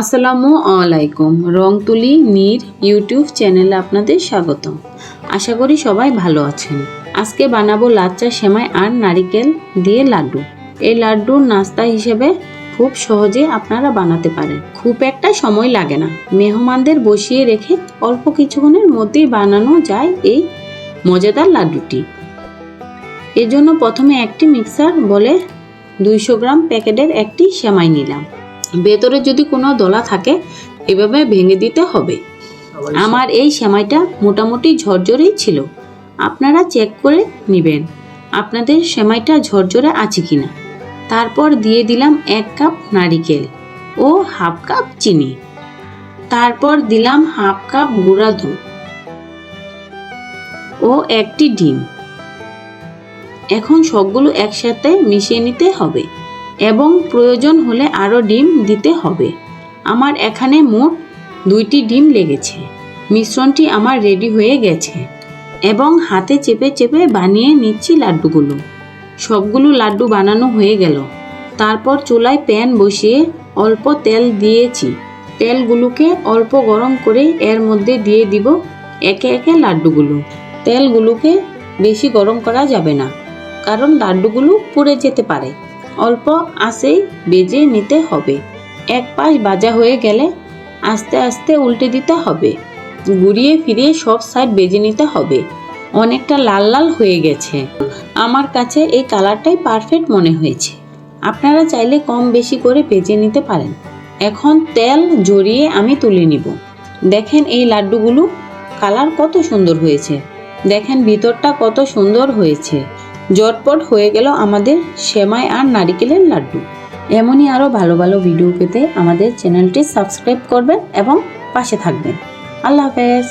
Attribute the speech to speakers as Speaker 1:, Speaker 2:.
Speaker 1: আসসালামু আলাইকুম। রং তুলি নীর ইউটিউব চ্যানেলে আপনাদের স্বাগতম। আশা করি সবাই ভালো আছেন। আজকে বানাবো লাচ্চা, সেমাই আর নারিকেল দিয়ে লাড্ডু। এই লাড্ডুর নাস্তা হিসেবে খুব সহজে আপনারা বানাতে পারেন। খুব একটা সময় লাগে না। মেহমানদের বসিয়ে রেখে অল্প কিছুক্ষণের মধ্যেই বানানো যায় এই মজাদার লাড্ডুটি। এজন্য প্রথমে একটি মিক্সার বলে দুইশো গ্রাম প্যাকেটের একটি সেমাই নিলাম। ভেতরে যদি কোনো দলা থাকে, এভাবে ভেঙে দিতে হবে। আমার এই সেমাইটা মোটামুটি ঝরঝরেই ছিল। আপনারা চেক করে নেবেন, আপনাদের সেমাইটা ঝরঝরে আছে কি না তারপর দিয়ে দিলাম এক কাপ নারিকেল ও হাফ কাপ চিনি। তারপর দিলাম হাফ কাপ গুঁড়া দুধ ও একটি ডিম। এখন সবগুলো একসাথে মিশিয়ে নিতে হবে। এবং প্রয়োজন হলে আরও ডিম দিতে হবে। আমার এখানে মোট দুইটি ডিম লেগেছে। মিশ্রণটি আমার রেডি হয়ে গেছে এবং হাতে চেপে চেপে বানিয়ে নিচ্ছি লাড্ডুগুলো। সবগুলো লাড্ডু বানানো হয়ে গেল। তারপর চুলায় প্যান বসিয়ে অল্প তেল দিয়েছি। তেলগুলোকে অল্প গরম করে এর মধ্যে দিয়ে দিব একে একে লাড্ডুগুলো। তেলগুলোকে বেশি গরম করা যাবে না, কারণ লাড্ডুগুলো পুড়ে যেতে পারে। অল্প আঁচেই বেজে নিতে হবে। এক পাশ ভাজা হয়ে গেলে আস্তে আস্তে উল্টে দিতে হবে। ঘুরিয়ে ফিরিয়ে সব সাইড বেজে নিতে হবে। অনেকটা লাল লাল হয়ে গেছে। আমার কাছে এই কালারটাই পারফেক্ট মনে হয়েছে। আপনারা চাইলে কম বেশি করে বেজে নিতে পারেন। এখন তেল জড়িয়ে আমি তুলে নিব। দেখেন এই লাড্ডুগুলো কালার কত সুন্দর হয়েছে। দেখেন ভিতরটা কত সুন্দর হয়েছে। জটপট হয়ে গেল আমাদের সেমাই আর নারিকেলের লাড্ডু। এমনই আরও ভালো ভালো ভিডিও পেতে আমাদের চ্যানেলটি সাবস্ক্রাইব করবেন এবং পাশে থাকবেন। আল্লাহ হাফেজ।